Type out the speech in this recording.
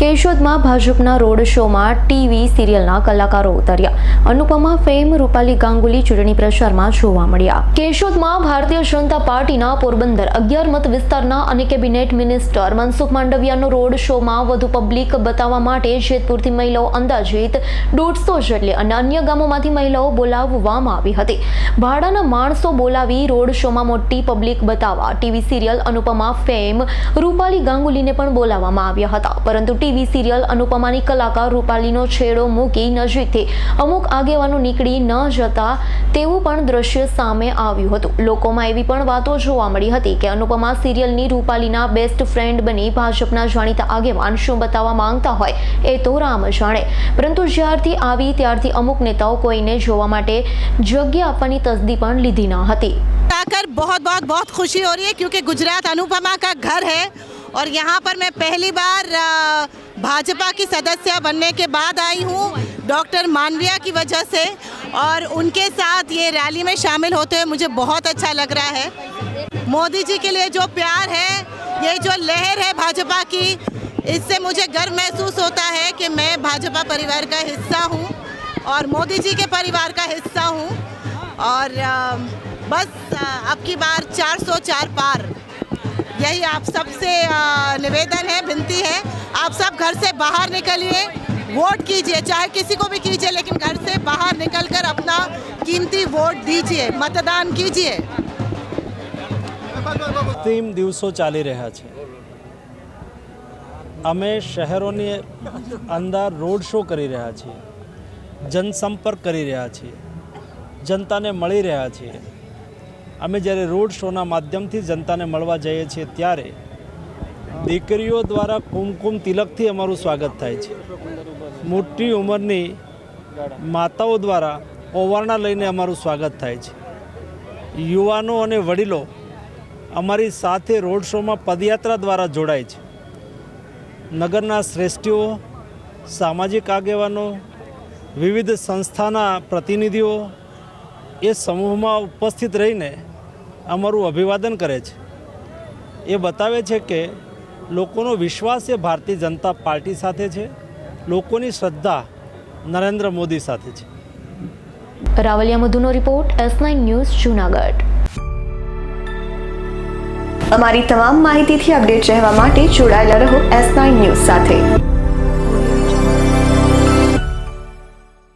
કેશોદમાં ભાજપના રોડ શોમાં ટીવી સિરિયલના કલાકારો ઉતર્યા. અનુપમા, ફેમ, રૂપાલી ગાંગુલી ચૂંટણી પ્રચારમાં જોવા મળ્યા. કેશોદમાં ભારતીય જનતા પાર્ટીના પોરબંદર અગિયાર મત વિસ્તારના અને કેબિનેટ મિનિસ્ટર મનસુખ માંડવિયાનો રોડ શોમાં વધુ પબ્લિક બતાવવા માટે જેતપુરથી મહિલાઓ અંદાજિત દોઢસો જેટલી અને અન્ય ગામોમાંથી મહિલાઓ બોલાવવામાં આવી હતી. ભાડાના માણસો બોલાવી રોડ શોમાં મોટી પબ્લિક બતાવવા TV serial Anupama, fame, Rupali ગાંગુલીને પણ બોલાવવામાં આવ્યા હતા. પરંતુ ટીવી સિરિયલ અનુપમાની કલાકાર રૂપાલીનો છેડો મૂકી નજીકથી અમુક આગેવાનો નીકળી ન જતા તેવું પણ દ્રશ્ય સામે આવ્યું હતું લોકોમાં એવી પણ વાતો જોવા મળી હતી કે અનુપમા સિરિયલની રૂપાલીના બેસ્ટ ફ્રેન્ડ બની ભાજપના જાણીતા આગેવાન શું બતાવવા માંગતા હોય એ તો રામ જાણે પરંતુ જ્યારથી આવી ત્યારથી અમુક નેતાઓ કોઈને જોવા માટે જગ્યા આપવાની તસદી પણ લીધી ન હતી आकर बहुत बहुत बहुत खुशी हो रही है क्योंकि गुजरात अनुपमा का घर है और यहाँ पर मैं पहली बार भाजपा की सदस्य बनने के बाद आई हूँ, डॉक्टर मानविया की वजह से। और उनके साथ ये रैली में शामिल होते हुए मुझे बहुत अच्छा लग रहा है। मोदी जी के लिए जो प्यार है, ये जो लहर है भाजपा की, इससे मुझे गर्व महसूस होता है कि मैं भाजपा परिवार का हिस्सा हूँ और मोदी जी के परिवार का हिस्सा हूँ। और बस अब की बार 404 पार। यही आप सबसे अ, निवेदन है विनती है आप सब घर से बाहर निकलिए वोट कीजिए चाहे किसी को भी कीजिए लेकिन घर से बाहर निकलकर अपना कीमती वोट दीजिए मतदान कीजिए અંતિમ દિવસો ચાલી રહ્યા છે અમે શહેરોની અંદર રોડ શો કરી રહ્યા છીએ જનસંપર્ક કરી રહ્યા છીએ જનતાને મળી રહ્યા છીએ અમે જ્યારે રોડ શોના માધ્યમથી જનતાને મળવા જઈએ છીએ ત્યારે દીકરીઓ દ્વારા કુમકુમ તિલકથી અમારું સ્વાગત થાય છે. મોટી ઉંમરની માતાઓ દ્વારા ઓવારણા લઈને અમારું સ્વાગત થાય છે. યુવાનો અને વડીલો અમારી સાથે રોડ શોમાં પદયાત્રા દ્વારા જોડાય છે. નગરના શ્રેષ્ઠીઓ, સામાજિક આગેવાનો, વિવિધ સંસ્થાના પ્રતિનિધિઓ એ સમૂહમાં ઉપસ્થિત રહીને અમારું અભિવાદન કરે છે. એ બતાવે છે કે લોકોનો વિશ્વાસ એ ભારતીય જનતા પાર્ટી સાથે છે, લોકોની શ્રદ્ધા નરેન્દ્ર મોદી સાથે છે. Ravaliya મધુનો report S nine news Junagadh. અમારી તમામ માહિતીથી અપડેટ રહેવા માટે જોડાયેલા રહો એસ નાઇન ન્યૂઝ સાથે.